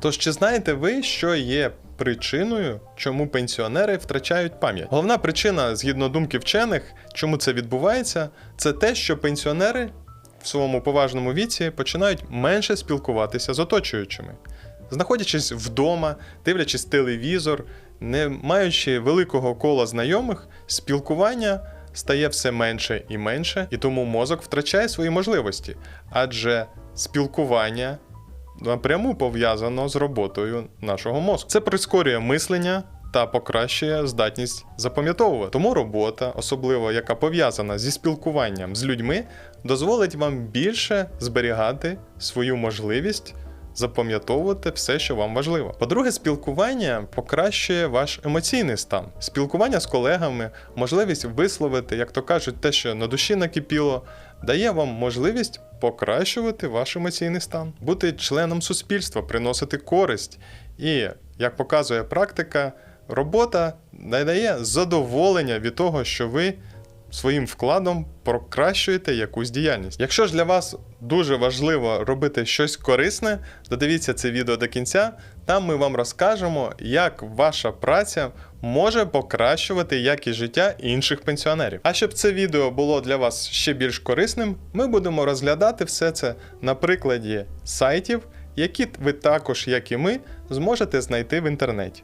Тож чи знаєте ви, що є причиною, чому пенсіонери втрачають пам'ять? Головна причина, згідно думки вчених, чому це відбувається, це те, що пенсіонери в своєму поважному віці починають менше спілкуватися з оточуючими. Знаходячись вдома, дивлячись телевізор, не маючи великого кола знайомих, спілкування стає все менше і менше, і тому мозок втрачає свої можливості. Адже спілкування напряму пов'язано з роботою нашого мозку. Це прискорює мислення. Та покращує здатність запам'ятовувати. Тому робота, особливо яка пов'язана зі спілкуванням з людьми, дозволить вам більше зберігати свою можливість запам'ятовувати все, що вам важливо. По-друге, спілкування покращує ваш емоційний стан. Спілкування з колегами, можливість висловити, як то кажуть, те, що на душі накипіло, дає вам можливість покращувати ваш емоційний стан, бути членом суспільства, приносити користь. І, як показує практика, робота надає задоволення від того, що ви своїм вкладом покращуєте якусь діяльність. Якщо ж для вас дуже важливо робити щось корисне, додивіться це відео до кінця. Там ми вам розкажемо, як ваша праця може покращувати якість життя інших пенсіонерів. А щоб це відео було для вас ще більш корисним, ми будемо розглядати все це на прикладі сайтів, які ви також, як і ми, зможете знайти в інтернеті.